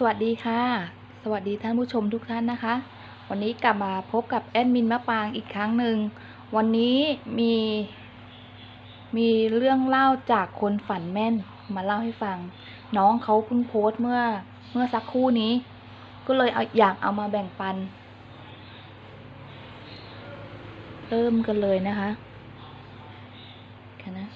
สวัสดีค่ะ สวัสดีท่านผู้ชมทุกท่านนะคะ วันนี้กลับมาพบกับแอดมินมะปางอีกครั้งหนึ่ง วันนี้มี มีเรื่องเล่าจากคนฝันแม่นมาเล่าให้ฟัง น้องเขาเพิ่งโพสต์เมื่อเมื่อสักครู่นี้ ก็เลยเอาอยากเอามาแบ่งปัน เริ่มกันเลยนะคะ ค่ะนะ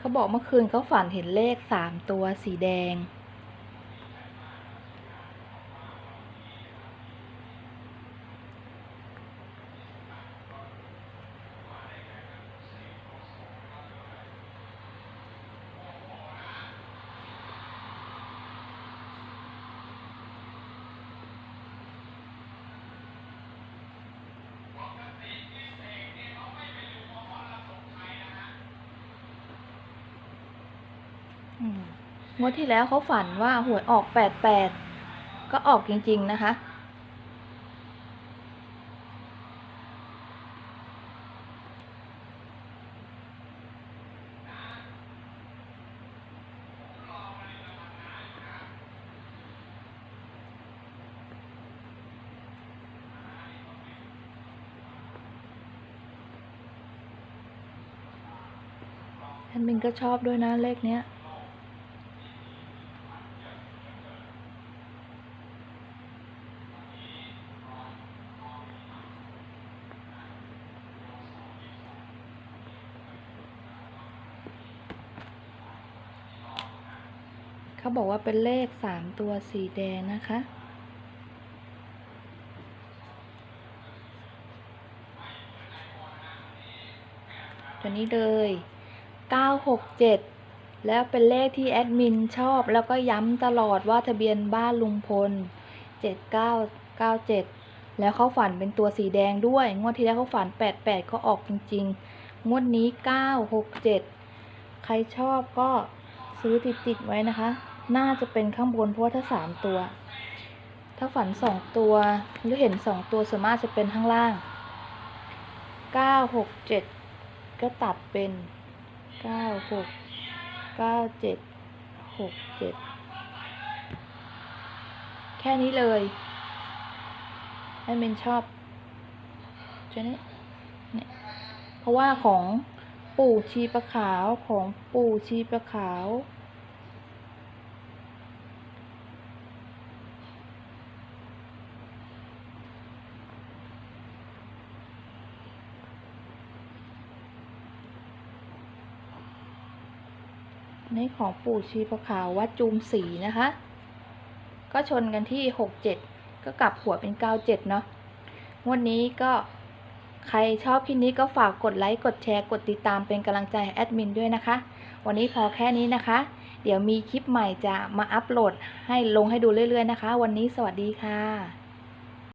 เขาบอกเมื่อคืนเขาฝันเห็นเลขสามตัวสีแดง งวดที่แล้วเขาฝันว่าหวยออกแปดแปดก็ออกจริง ๆ นะคะ แอดมินก็ชอบด้วยนะเลขเนี้ย เขาบอกว่าเป็นเลขสามตัวสีแดงนะคะ ตัวนี้เลย 967 แล้วเป็นเลขที่แอดมินชอบ แล้วก็ย้ำตลอดว่าทะเบียนบ้านลุงพล 7997 แล้วเขาฝันเป็นตัวสีแดงด้วย งวดที่แล้วเขาฝัน 88 ก็ออกจริง ๆ งวดนี้ 967 ใครชอบก็ซื้อติดๆไว้นะคะ น่าจะเป็นข้างบนเพราะว่าถ้า3ตัว ถ้าฝัน2ตัวหรือเห็น2ตัวส่วนมากจะเป็นข้างล่าง967ก็ตัดเป็น96 97 67แค่นี้เลยแอดมินชอบใช่นี้เนี่ยเพราะว่าของปู่ชีประขาวของปู่ชีประขาว นของปู่ชีพขาววัดจูมศรีนะคะ ก็ชนกันที่หกเจ็ดก็กลับหัวเป็นเก้าเจ็ดเนาะงวดนี้ก็ใครชอบคลิปนี้ก็ฝากกดไลค์ กดแชร์ กดติดตามเป็นกำลังใจแอดมินด้วยนะคะ วันนี้พอแค่นี้นะคะ เดี๋ยวมีคลิปใหม่จะมาอัปโหลดให้ลงให้ดูเรื่อยๆนะคะ วันนี้สวัสดีค่ะ